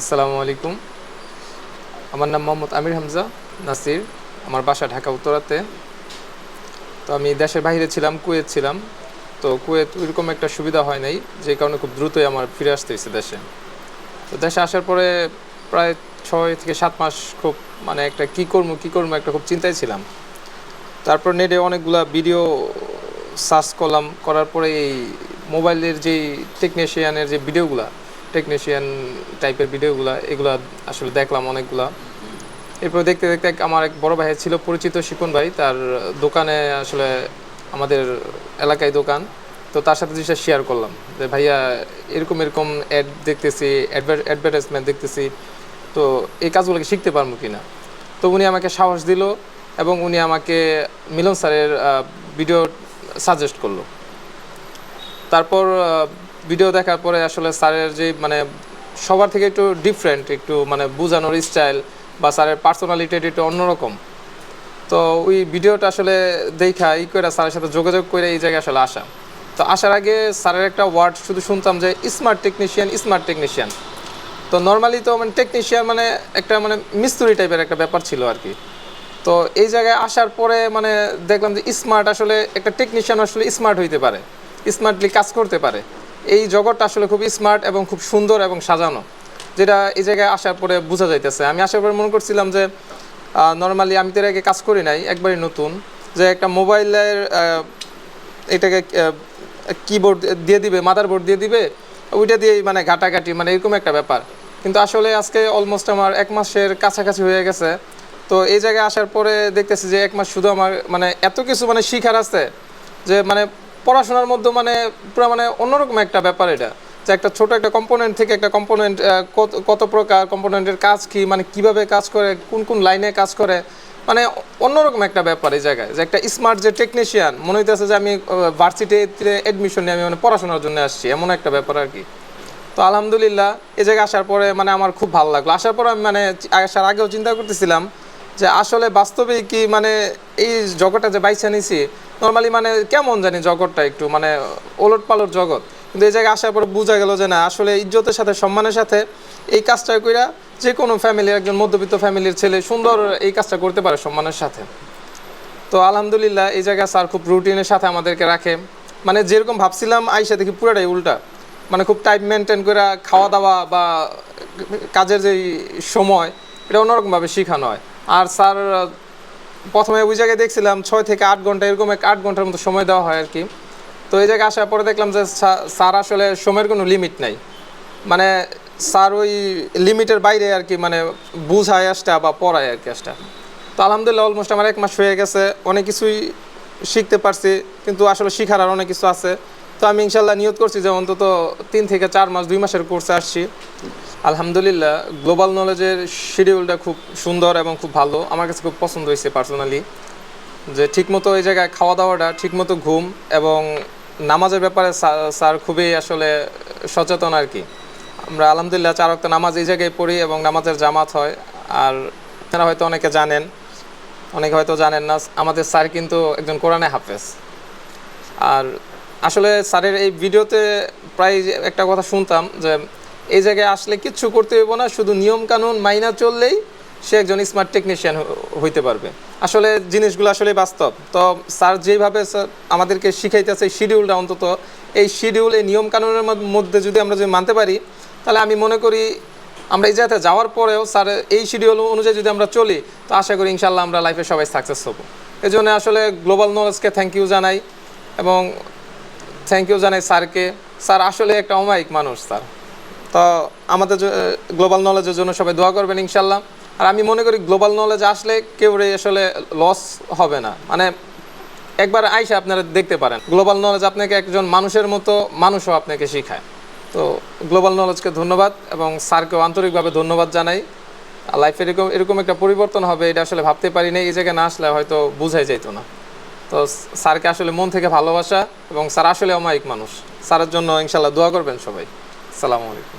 আসসালামু আলাইকুম। আমার নাম মোহাম্মদ আমির হামজা, নাসির। আমার বাসা ঢাকা উত্তরাতে। তো আমি দেশের বাইরে ছিলাম, কুয়েত ছিলাম। তো কুয়েত ওইরকম একটা সুবিধা হয় নাই, যে কারণে খুব দ্রুতই আমার ফিরে আসতে হয়েছে দেশে। তো দেশে আসার পরে প্রায় ছয় থেকে সাত মাস খুব মানে একটা কী করব কী করব একটা খুব চিন্তায় ছিলাম। তারপর নেটে অনেকগুলা ভিডিও সার্চ করলাম, করার পরে এই মোবাইলের যেই টেকনিশিয়ানের যে ভিডিওগুলা টেকনিশিয়ান টাইপের ভিডিওগুলো এগুলা আসলে দেখলাম অনেকগুলা। এরপর দেখতে দেখতে আমার এক বড় ভাই ছিল পরিচিত শিপন ভাই, তার দোকানে আসলে আমাদের এলাকায় দোকান। তো তার সাথে জিনিসটা শেয়ার করলাম। যে ভাইয়া, এরকম এরকম অ্যাড দেখতেছি অ্যাডভার্টাইজমেন্ট দেখতেছি, তো এই কাজগুলোকে শিখতে পারব কি না তো উনি আমাকে সাহস দিল এবং উনি আমাকে মিলন স্যারের ভিডিও সাজেস্ট করল। তারপর ভিডিও দেখার পরে আসলে স্যারের যে মানে সবার থেকে একটু ডিফারেন্ট একটু মানে বোঝানোর স্টাইল বা স্যারের পার্সোনালিটি একটু অন্যরকম। তো ওই ভিডিওটা আসলে দেখা, ই করে স্যারের সাথে যোগাযোগ করে এই জায়গায় আসলে আসা। তো আসার আগে স্যারের একটা ওয়ার্ড শুধু শুনতাম যে স্মার্ট টেকনিশিয়ান স্মার্ট টেকনিশিয়ান তো নর্মালি তো মানে টেকনিশিয়ান মানে একটা মানে মিস্ত্রি টাইপের একটা ব্যাপার ছিল আর কি। তো এই জায়গায় আসার পরে মানে দেখলাম যে স্মার্ট আসলে একটা টেকনিশিয়ান আসলে স্মার্ট হইতে পারে। স্মার্টলি কাজ করতে পারে। এই জগৎটা আসলে খুব স্মার্ট এবং খুব সুন্দর এবং সাজানো, যেটা এই জায়গায় আসার পরে বোঝা যাইতেছে। আমি আসার পরে মনে করছিলাম যে নর্মালি আমি তো আগে কাজ করি নাই, একবারই নতুন, যে একটা মোবাইলের এটাকে কিবোর্ড দিয়ে দিবে মাদারবোর্ড দিয়ে দিবে, ওইটা দিয়েই মানে ঘাটাঘাটি মানে এরকম একটা ব্যাপার। কিন্তু আসলে আজকে অলমোস্ট আমার এক মাসের কাছাকাছি হয়ে গেছে, তো এই জায়গায় আসার পরে দেখতেছি যে এক মাস শুধু আমার মানে এত কিছু মানে শিখার আছে, যে মানে পড়াশোনার মধ্যে মানে পুরো মানে অন্যরকম একটা ব্যাপার এটা, যে একটা ছোট একটা কম্পোনেন্ট থেকে একটা কম্পোনেন্ট কত প্রকার কম্পোনেন্টের কাজ কি মানে কীভাবে কাজ করে, কোন কোন লাইনে কাজ করে মানে অন্যরকম একটা ব্যাপার এই জায়গায়, যে একটা স্মার্ট যে টেকনিশিয়ান মনে হইতেছে যে আমি ভার্সিটিতে অ্যাডমিশন নিয়ে আমি মানে পড়াশোনার জন্য আসছি, এমন একটা ব্যাপার আর কি। তো আলহামদুলিল্লাহ, এই জায়গায় আসার পরে মানে আমার খুব ভালো লাগল। আসার পরে আমি মানে আসার আগেও চিন্তা করতেছিলাম যে আসলে বাস্তবে কি মানে এই জগৎটা যে বাইছে নিছি নর্মালি মানে কেমন জানি জগৎটা একটু মানে ওলট পালট জগৎ। কিন্তু এই জায়গায় আসার পরে বোঝা গেল যে না, আসলে ইজ্জতের সাথে, সম্মানের সাথে এই কাজটা কইরা যে কোনো ফ্যামিলির একজন মধ্যবিত্ত ফ্যামিলির ছেলে সুন্দর এই কাজটা করতে পারে সম্মানের সাথে। তো আলহামদুলিল্লাহ এই জায়গায় স্যার খুব রুটিনের সাথে আমাদেরকে রাখে। মানে যেরকম ভাবছিলাম, আইসা দেখি পুরোটাই উল্টা। মানে খুব টাইম মেনটেন করে খাওয়া দাওয়া বা কাজের যে সময়, এটা অন্যরকমভাবে শেখানো হয়। আর স্যার প্রথমে ওই জায়গায় দেখছিলাম ছয় থেকে আট ঘণ্টা, এরকম এক আট ঘণ্টার মতো সময় দেওয়া হয় আর কি। তো এই জায়গায় আসার পরে দেখলাম যে স্যার- আসলে সময়ের কোনো লিমিট নাই। মানে স্যার ওই লিমিটের বাইরে আর কি মানে বুঝায় আসটা বা পড়ায় আর কি আসটা তো আলহামদুলিল্লাহ অলমোস্ট আমার এক মাস হয়ে গেছে, অনেক কিছুই শিখতে পারছি, কিন্তু আসলে শিখার আর অনেক কিছু আছে। তো আমি ইনশাল্লাহ নিয়োগ করছি যে অন্তত তিন থেকে চার মাস, দুই মাসের কোর্সে আসছি। আলহামদুলিল্লাহ গ্লোবাল নলেজের শিডিউলটা খুব সুন্দর এবং খুব ভালো। আমার কাছে খুব পছন্দ হয়েছে পার্সোনালি যে ঠিকমতো এই জায়গায় খাওয়া দাওয়াটা, ঠিকমতো ঘুম এবং নামাজের ব্যাপারে স্যার- খুবই আসলে সচেতন আর কি। আমরা আলহামদুলিল্লাহ চার ওয়াক্ত নামাজ এই জায়গায় পড়ি এবং নামাজের জামাত হয়। আর আপনারা হয়তো অনেকে জানেন, অনেকে হয়তো জানেন না, আমাদের স্যার কিন্তু একজন কোরআনে হাফেজ। আর আসলে স্যারের এই ভিডিওতে প্রায় একটা কথা শুনতাম যে এই জায়গায় আসলে কিচ্ছু করতে হইব না, শুধু নিয়ম কানুন মাইনা চললেই সে একজন স্মার্ট টেকনিশিয়ান হইতে পারবে। আসলে জিনিসগুলো আসলে বাস্তব। তো স্যার যেভাবে আমাদেরকে শিখাইতেছে শিডিউলটা অন্তত, এই শিডিউল এই নিয়ম কানুনের মধ্যে যদি আমরা যদি মানতে পারি, তাহলে আমি মনে করি আমরা এই জায়গাতে যাওয়ার পরেও স্যার এই শিডিউল অনুযায়ী যদি আমরা চলি, তো আশা করি ইনশাল্লাহ আমরা লাইফে সবাই সাকসেস হব। এই জন্য আসলে গ্লোবাল নলেজকে থ্যাংক ইউ জানাই এবং থ্যাংক ইউ জানাই স্যারকে। স্যার আসলে একটা অমায়িক মানুষ, স্যার। তো আমাদের গ্লোবাল নলেজের জন্য সবাই দোয়া করবেন ইনশাল্লাহ। আর আমি মনে করি গ্লোবাল নলেজ আসলে কেউ আসলে লস হবে না। মানে একবার আইসা আপনারা দেখতে পারেন। গ্লোবাল নলেজ আপনাকে একজন মানুষের মতো মানুষও আপনাকে শেখায়। তো গ্লোবাল নলেজকে ধন্যবাদ এবং স্যারকেও আন্তরিকভাবে ধন্যবাদ জানাই। লাইফে এরকম এরকম একটা পরিবর্তন হবে, এটা আসলে ভাবতে পারি না এই জায়গায় না আসলে হয়তো বোঝাই যেত না। তো স্যারকে আসলে মন থেকে ভালোবাসা এবং স্যার আসলে অমায়িক মানুষ। স্যারের জন্য ইনশাল্লাহ দোয়া করবেন সবাই। সালামু আলাইকুম।